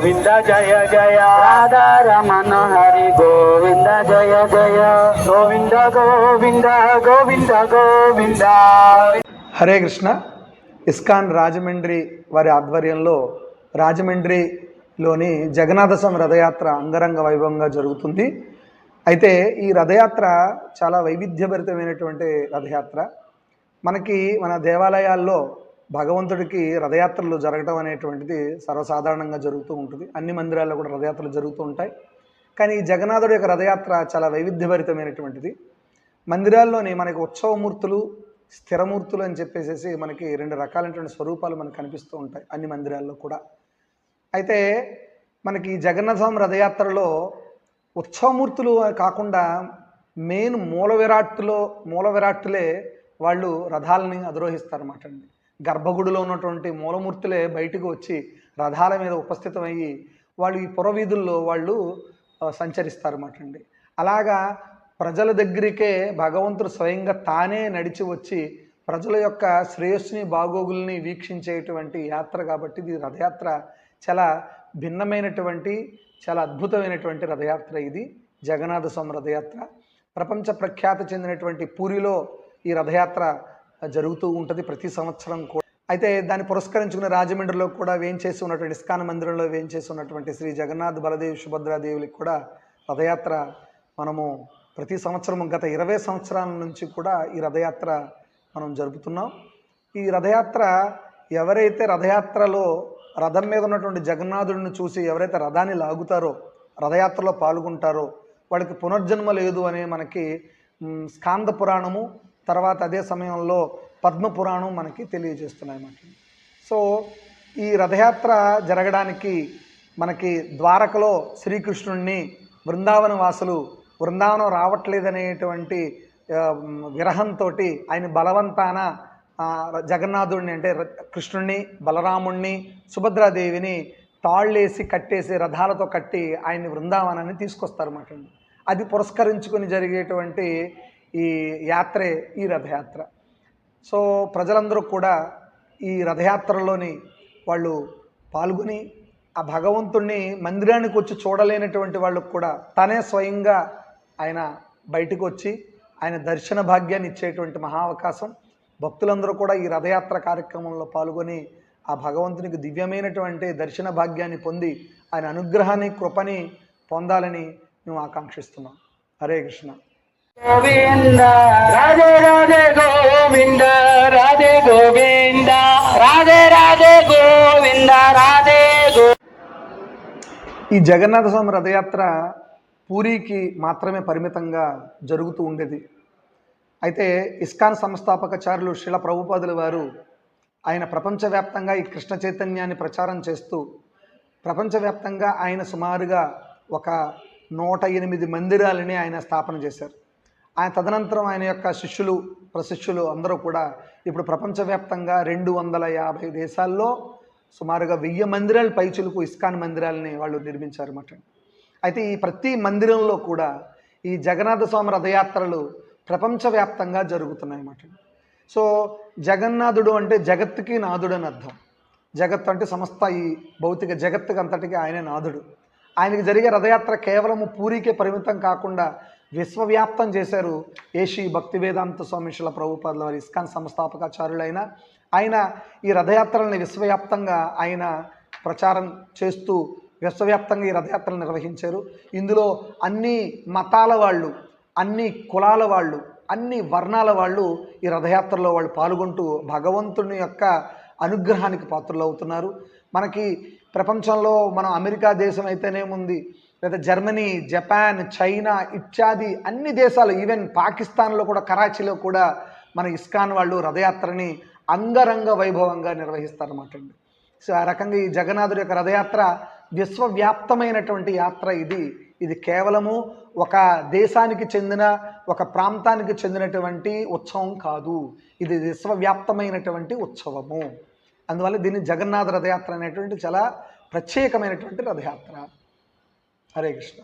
గోవింద జయ జయ. రాధారమణ హరి గోవింద జయ జయ. గోవింద గోవింద గోవింద గోవింద. హరే కృష్ణ. ఇస్కాన్ రాజమండ్రి వారి ఆధ్వర్యంలో రాజమండ్రిలోని జగన్నాథ స్వామి రథయాత్ర అంగరంగ వైభవంగా జరుగుతుంది. అయితే ఈ రథయాత్ర చాలా వైవిధ్యభరితమైనటువంటి రథయాత్ర. మనకి మన దేవాలయాల్లో భగవంతుడికి రథయాత్రలు జరగడం అనేటువంటిది సర్వసాధారణంగా జరుగుతూ ఉంటుంది. అన్ని మందిరాల్లో కూడా రథయాత్రలు జరుగుతూ ఉంటాయి. కానీ ఈ జగన్నాథుడి యొక్క రథయాత్ర చాలా వైవిధ్యభరితమైనటువంటిది. మందిరాల్లోని మనకి ఉత్సవమూర్తులు స్థిరమూర్తులు అని చెప్పేసి మనకి రెండు రకాలైనటువంటి స్వరూపాలు మనకు కనిపిస్తూ ఉంటాయి అన్ని మందిరాల్లో కూడా. అయితే మనకి ఈ జగన్నాథం రథయాత్రలో ఉత్సవమూర్తులు కాకుండా మెయిన్ మూల విరాట్టులో మూల విరాట్టులే వాళ్ళు రథాలని అధిరోహిస్తారన్నమాట అండి. గర్భగుడిలో ఉన్నటువంటి మూలమూర్తులే బయటకు వచ్చి రథాల మీద ఉపస్థితమయ్యి వాళ్ళు ఈ పురవీధుల్లో వాళ్ళు సంచరిస్తారన్నమాట అండి. అలాగా ప్రజల దగ్గరికే భగవంతుడు స్వయంగా తానే నడిచి వచ్చి ప్రజల యొక్క శ్రేయస్సుని బాగోగుల్ని వీక్షించేటువంటి యాత్ర కాబట్టి ఇది రథయాత్ర. చాలా భిన్నమైనటువంటి చాలా అద్భుతమైనటువంటి రథయాత్ర ఇది. జగన్నాథ స్వామి రథయాత్ర. ప్రపంచ ప్రఖ్యాతి చెందినటువంటి పూరిలో ఈ రథయాత్ర జరుగుతూ ఉంటుంది ప్రతి సంవత్సరం కూడా. అయితే దాన్ని పురస్కరించుకున్న రాజమండ్రిలో కూడా వేయించేసి ఉన్నటువంటి ఇస్కాన్ మందిరంలో వేయించేసి ఉన్నటువంటి శ్రీ జగన్నాథ్ బలదేవ్ సుభద్రాదేవులకి కూడా రథయాత్ర మనము ప్రతి సంవత్సరం గత ఇరవై సంవత్సరాల నుంచి కూడా ఈ రథయాత్ర మనం జరుపుతున్నాం. ఈ రథయాత్ర ఎవరైతే రథయాత్రలో రథం మీద ఉన్నటువంటి జగన్నాథుడిని చూసి ఎవరైతే రథాన్ని లాగుతారో రథయాత్రలో పాల్గొంటారో వాళ్ళకి పునర్జన్మ లేదు అని మనకి స్కాంద పురాణము తర్వాత అదే సమయంలో పద్మ పురాణం మనకి తెలియజేస్తున్నాయి అన్నమాట. సో ఈ రథయాత్ర జరగడానికి మనకి ద్వారకలో శ్రీకృష్ణుణ్ణి బృందావన వాసులు బృందావనం రావట్లేదనేటువంటి విరహంతో ఆయన బలవంతాన జగన్నాథుడిని అంటే ర- కృష్ణుణ్ణి బలరాముణ్ణి సుభద్రాదేవిని తాళ్ళేసి కట్టేసి రథాలతో కట్టి ఆయన్ని బృందావనాన్ని తీసుకొస్తారన్నమాట. అది పురస్కరించుకొని జరిగేటువంటి ఈ యాత్రే ఈ రథయాత్ర. సో ప్రజలందరూ కూడా ఈ రథయాత్రలోని వాళ్ళు పాల్గొని ఆ భగవంతుణ్ణి మందిరానికి వచ్చి చూడలేనటువంటి వాళ్ళకు కూడా తనే స్వయంగా ఆయన బయటకు వచ్చి ఆయన దర్శన భాగ్యాన్ని ఇచ్చేటువంటి మహా అవకాశం భక్తులందరూ కూడా ఈ రథయాత్ర కార్యక్రమంలో పాల్గొని ఆ భగవంతునికి దివ్యమైనటువంటి దర్శన భాగ్యాన్ని పొంది ఆయన అనుగ్రహాన్ని కృపని పొందాలని మేము ఆకాంక్షిస్తున్నాం. హరే కృష్ణ. గోవింద రాధే రాధే గోవింద రాధే గోవింద రాధే రాధే గోవింద రాధే గో ఈ జగన్నాథ స్వామి రథయాత్ర పూరికి మాత్రమే పరిమితంగా జరుగుతూ ఉండేది. అయితే ఇస్కాన్ సంస్థాపకచారులు శిల ప్రభుపాదుల వారు ఆయన ప్రపంచవ్యాప్తంగా ఈ కృష్ణ చైతన్యాన్ని ప్రచారం చేస్తూ ప్రపంచవ్యాప్తంగా ఆయన సుమారుగా ఒక నూట ఎనిమిది మందిరాలని ఆయన స్థాపన చేశారు. ఆయన తదనంతరం ఆయన యొక్క శిష్యులు ప్రశిష్యులు అందరూ కూడా ఇప్పుడు ప్రపంచవ్యాప్తంగా రెండు వందల యాభై దేశాల్లో సుమారుగా వెయ్యి మందిరాలు పైచులకు ఇస్కాన్ మందిరాలని వాళ్ళు నిర్మించారు అన్నమాట. అయితే ఈ ప్రతి మందిరంలో కూడా ఈ జగన్నాథ స్వామి రథయాత్రలు ప్రపంచవ్యాప్తంగా జరుగుతున్నాయి అన్నమాట. సో జగన్నాథుడు అంటే జగత్తుకి నాథుడు అని అర్థం. జగత్ అంటే సమస్త ఈ భౌతిక జగత్తుకి అంతటికి ఆయనే నాథుడు. ఆయనకి జరిగే రథయాత్ర కేవలం పూరికే పరిమితం కాకుండా విశ్వవ్యాప్తం చేశారు ఏషి భక్తి వేదాంత స్వామి ప్రభుపాదుల వారి ఇస్కాన్ సంస్థాపకాచార్యులైన. ఆయన ఈ రథయాత్రల్ని విశ్వవ్యాప్తంగా ఆయన ప్రచారం చేస్తూ విశ్వవ్యాప్తంగా ఈ రథయాత్రలు నిర్వహించారు. ఇందులో అన్ని మతాల వాళ్ళు అన్ని కులాల వాళ్ళు అన్ని వర్ణాల వాళ్ళు ఈ రథయాత్రలో వాళ్ళు పాల్గొంటూ భగవంతుని యొక్క అనుగ్రహానికి పాత్రలు అవుతున్నారు. మనకి ప్రపంచంలో మనం అమెరికా దేశం అయితేనేముంది లేదా జర్మనీ జపాన్ చైనా ఇత్యాది అన్ని దేశాలు ఈవెన్ పాకిస్తాన్లో కూడా కరాచీలో కూడా మన ఇస్కాన్ వాళ్ళు రథయాత్రని అంగరంగ వైభవంగా నిర్వహిస్తారన్నమాట అండి. సో ఆ రకంగా ఈ జగన్నాథుడి యొక్క రథయాత్ర విశ్వవ్యాప్తమైనటువంటి యాత్ర ఇది. ఇది కేవలము ఒక దేశానికి చెందిన ఒక ప్రాంతానికి చెందినటువంటి ఉత్సవం కాదు. ఇది విశ్వవ్యాప్తమైనటువంటి ఉత్సవము. అందువల్ల దీన్ని జగన్నాథ రథయాత్ర అనేటువంటి చాలా ప్రత్యేకమైనటువంటి రథయాత్ర. హరే కృష్ణ